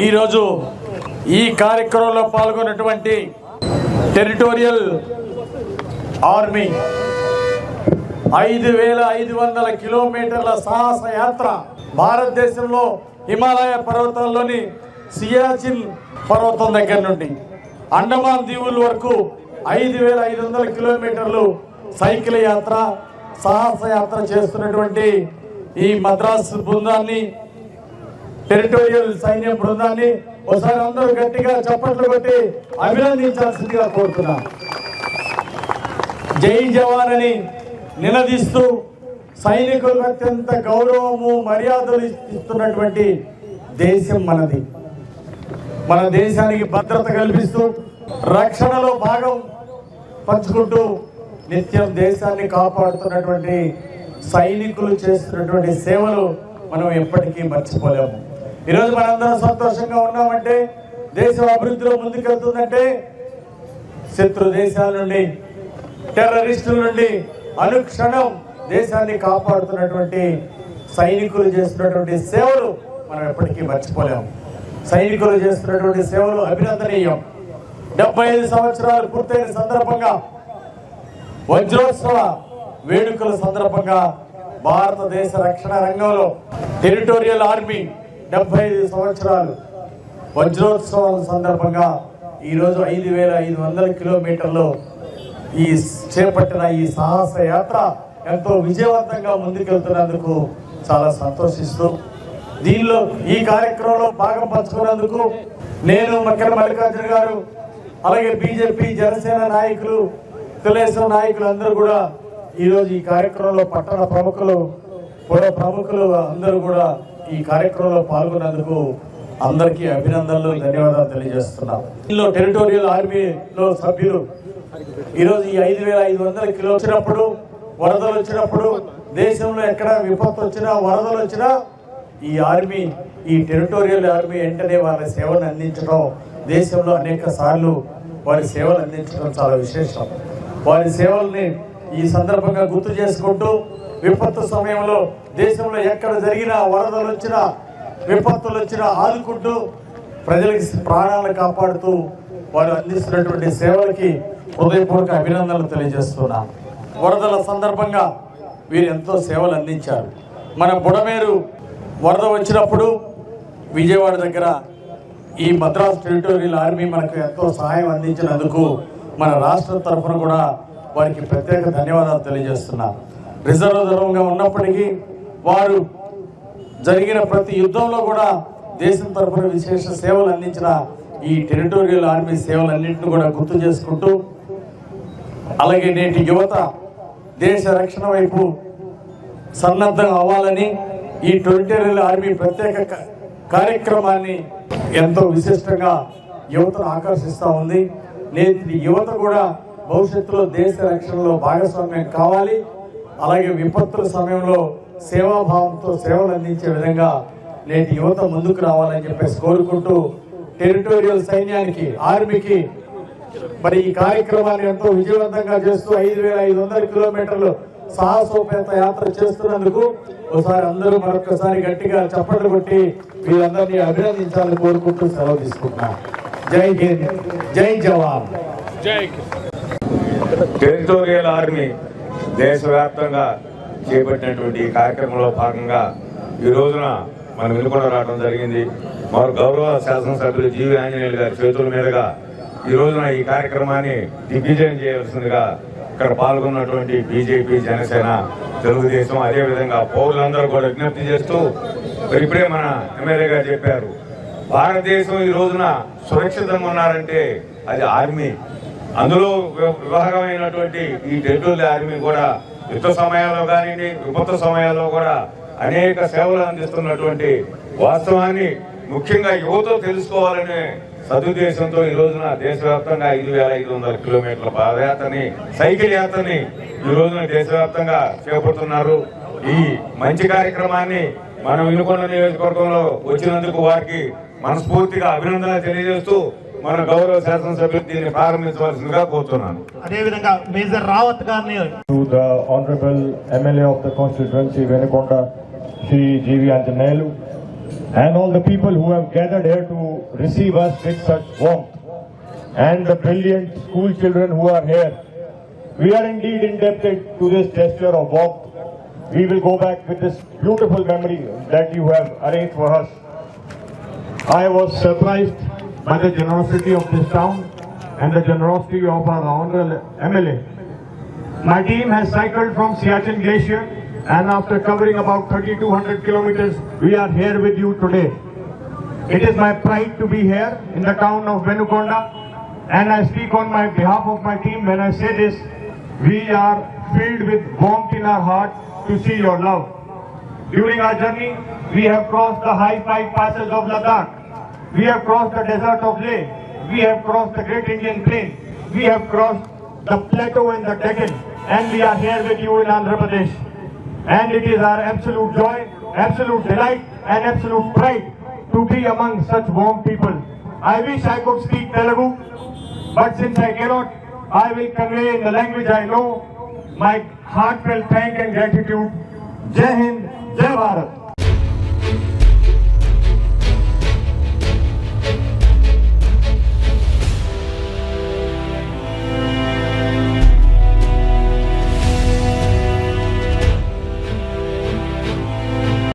ఈరోజు ఈ కార్యక్రమంలో పాల్గొన్నటువంటి టెరిటోరియల్ ఆర్మీ ఐదు వేల ఐదు వందల కిలోమీటర్ల సాహస యాత్ర భారతదేశంలో హిమాలయ పర్వతాల్లోని సియాచిన్ పర్వతం దగ్గర నుండి అండమాన్ దీవుల వరకు ఐదు వేల ఐదు వందల కిలోమీటర్లు సైకిల్ యాత్ర సాహస యాత్ర చేస్తున్నటువంటి ఈ మద్రాసు బృందాన్ని టెరిటోరియల్ సైన్య బృందాన్ని ఒకసారి అందరూ గట్టిగా చప్పట్లు కొట్టి అభినందించాల్సిందిగా కోరుతున్నా. జై జవాన్ అని నినదిస్తూ సైనికులకు అత్యంత గౌరవము మర్యాదలు ఇస్తున్నటువంటి దేశం మనది. మన దేశానికి భద్రత కల్పిస్తూ రక్షణలో భాగం పంచుకుంటూ నిత్యం దేశాన్ని కాపాడుతున్నటువంటి సైనికులు చేస్తున్నటువంటి సేవలు మనం ఎప్పటికీ మర్చిపోలేము. ఈరోజు మనందరం సంతోషంగా ఉన్నామంటే దేశం అభివృద్ధిలో ముందుకెళ్తుందంటే శత్రు దేశాల నుండి టెర్రరిస్టుల నుండి అనుక్షణం దేశాన్ని కాపాడుతున్నటువంటి సైనికులు చేస్తున్నటువంటి సేవలు మనం ఎప్పటికీ మర్చిపోలేము. సైనికులు చేస్తున్నటువంటి సేవలు అభినందనీయం. డెబ్బై ఐదు సంవత్సరాలు పూర్తయిన సందర్భంగా వజ్రోత్సవ వేడుకల సందర్భంగా భారతదేశ రక్షణ రంగంలో టెరిటోరియల్ ఆర్మీ డెబ్బై ఐదు సంవత్సరాలు వజ్రోత్సవం సందర్భంగా ఈరోజు ఐదు వేల ఐదు వందల కిలోమీటర్లు ఈ చేపట్టిన ఈ సాహస యాత్ర ఎంతో విజయవంతంగా ముందుకెళ్తున్నందుకు చాలా సంతోషిస్తూ దీనిలో ఈ కార్యక్రమంలో భాగం పంచుకున్నందుకు నేను మక్కల మల్లికార్జున గారు అలాగే బీజేపీ జనసేన నాయకులు తెలుగుదేశం నాయకులు అందరూ కూడా ఈరోజు ఈ కార్యక్రమంలో పట్టణ ప్రముఖులు పుర ప్రముఖులు అందరూ కూడా ఈ కార్యక్రమంలో పాల్గొన్నందుకు అందరికీ అభినందనలు ధన్యవాదాలు తెలియజేస్తున్నాం. దీనిలో టెరిటోరియల్ ఆర్మీలో సభ్యులు ఈరోజు ఈ ఐదు వేల ఐదు వందల కిలో వచ్చినప్పుడు వరదలు వచ్చినప్పుడు దేశంలో ఎక్కడ విపత్తు వచ్చినా వరదలు వచ్చినా ఈ ఆర్మీ ఈ టెరిటోరియల్ ఆర్మీ వెంటనే వారి సేవలు అందించడం దేశంలో అనేక సార్లు వారి సేవలు అందించడం చాలా విశేషం. వారి సేవల్ని ఈ సందర్భంగా గుర్తు చేసుకుంటూ విపత్తు సమయంలో దేశంలో ఎక్కడ జరిగినా వరదలు వచ్చినా విపత్తులు వచ్చినా ఆదుకుంటూ ప్రజలకి ప్రాణాలను కాపాడుతూ వారు అందిస్తున్నటువంటి సేవలకి హృదయపూర్వక అభినందనలు తెలియజేస్తున్నాను వరదల సందర్భంగా వీరు ఎంతో సేవలు అందించారు. మన బుడమేరు వరద వచ్చినప్పుడు విజయవాడ దగ్గర ఈ మద్రాస్ టెరిటోరియల్ ఆర్మీ మనకు ఎంతో సహాయం అందించినందుకు మన రాష్ట్ర తరఫున కూడా వారికి ప్రత్యేక ధన్యవాదాలు తెలియజేస్తున్నారు రిజర్వ్ దూరంగా ఉన్నప్పటికీ వారు జరిగిన ప్రతి యుద్ధంలో కూడా దేశం తరఫున విశేష సేవలు అందించిన ఈ టెరిటోరియల్ ఆర్మీ సేవలన్నింటినీ కూడా గుర్తు చేసుకుంటూ అలాగే నేటి యువత దేశ రక్షణ వైపు సన్నద్ధం అవ్వాలని ఈ టెరిటోరియల్ ఆర్మీ ప్రత్యేక కార్యక్రమాన్ని ఎంతో విశిష్టంగా యువతను ఆకర్షిస్తూ ఉంది. నేటి యువత కూడా భవిష్యత్తులో దేశ రక్షణలో భాగస్వామ్యం కావాలి. అలాగే విపత్తుల సమయంలో సేవాభావంతో సేవలు అందించే విధంగా నేటి యువత ముందుకు రావాలని చెప్పేసి కోరుకుంటూ టెరిటోరియల్ సైన్యానికి ఆర్మీకి మరి ఈ కార్యక్రమాన్ని ఎంతో విజయవంతంగా చేస్తూ ఐదు వేల ఐదు వందల కిలోమీటర్లు సాహసోపేత యాత్ర చేస్తున్నందుకు ఒకసారి అందరూ మరొకసారి గట్టిగా చప్పట్లు కొట్టి వీళ్ళందరినీ అభినందించాలని కోరుకుంటూ సెలవు తీసుకుంటున్నాం. జై హింద్ జై జవాన్. టెరిటోరియల్ ఆర్మీ దేశవ్యాప్తంగా చేపట్టినటువంటి కార్యక్రమంలో భాగంగా ఈ రోజున మనం వెనుకొండ రావడం జరిగింది. వారు గౌరవ శాసనసభ్యులు జీవి ఆంజనేయులు గారి చేతుల మీదుగా ఈ రోజున ఈ కార్యక్రమాన్ని దిగ్విజయం చేయవలసిందిగా ఇక్కడ పాల్గొన్నటువంటి బీజేపీ జనసేన తెలుగుదేశం అదేవిధంగా పౌరులందరూ కూడా విజ్ఞప్తి చేస్తూ మరి ఇప్పుడే మన ఎమ్మెల్యే గారు చెప్పారు. భారతదేశం ఈ రోజున సురక్షితంగా ఉన్నారంటే అది ఆర్మీ. అందులో వి- విభాగమైనటువంటి ఈ టెరిటోరియల్ ఆర్మీ కూడా యుద్ధ సమయాల్లో కానివ్వండి విపత్తు సమయాల్లో కూడా అనేక సేవలు అందిస్తున్నటువంటి వాస్తవాన్ని ముఖ్యంగా యువత తెలుసుకోవాలనే సదుద్దేశంతో ఈ రోజున దేశవ్యాప్తంగా ఐదు వేల ఐదు వందల కిలోమీటర్ల పాదయాత్రని సైకిల్ యాత్రని ఈ రోజున దేశవ్యాప్తంగా చేపడుతున్నారు. ఈ మంచి కార్యక్రమాన్ని మనం వినుకొండ నియోజకవర్గంలో వచ్చినందుకు వారికి మనస్ఫూర్తిగా అభినందనలు తెలియజేస్తూ మన గౌరవ శాసనసభ్యులు దీన్ని ప్రారంభించవలసిందిగా కోరుతున్నాను అదేవిధంగా మేజర్ రావత్ గారిని to the Honorable MLA of the constituency Venekonda, Shri G.V. Anjanelu, and all the people who have gathered here to receive us with such warmth, and the brilliant school children who are here. We are indeed indebted to this gesture of warmth. We will go back with this beautiful memory that you have arranged for us. I was surprised by the generosity of this town and the generosity of our honorable MLA. My team has cycled from Siachen Glacier and after covering about 3200 kilometers, we are here with you today. It is my pride to be here in the town of Venukonda and I speak on my behalf of my team when I say this. We are filled with warmth in our heart to see your love. During our journey, we have crossed the high five passes of Ladakh. We have crossed the desert of Leh. We have crossed the Great Indian Plain. We have crossed the plateau and the Deccan. And we are here with you in Andhra Pradesh. And it is our absolute joy, absolute delight, and absolute pride to be among such warm people. I wish I could speak Telugu, but since I cannot, I will convey in the language I know my heartfelt thank and gratitude. Jai Hind, Jai Bharat.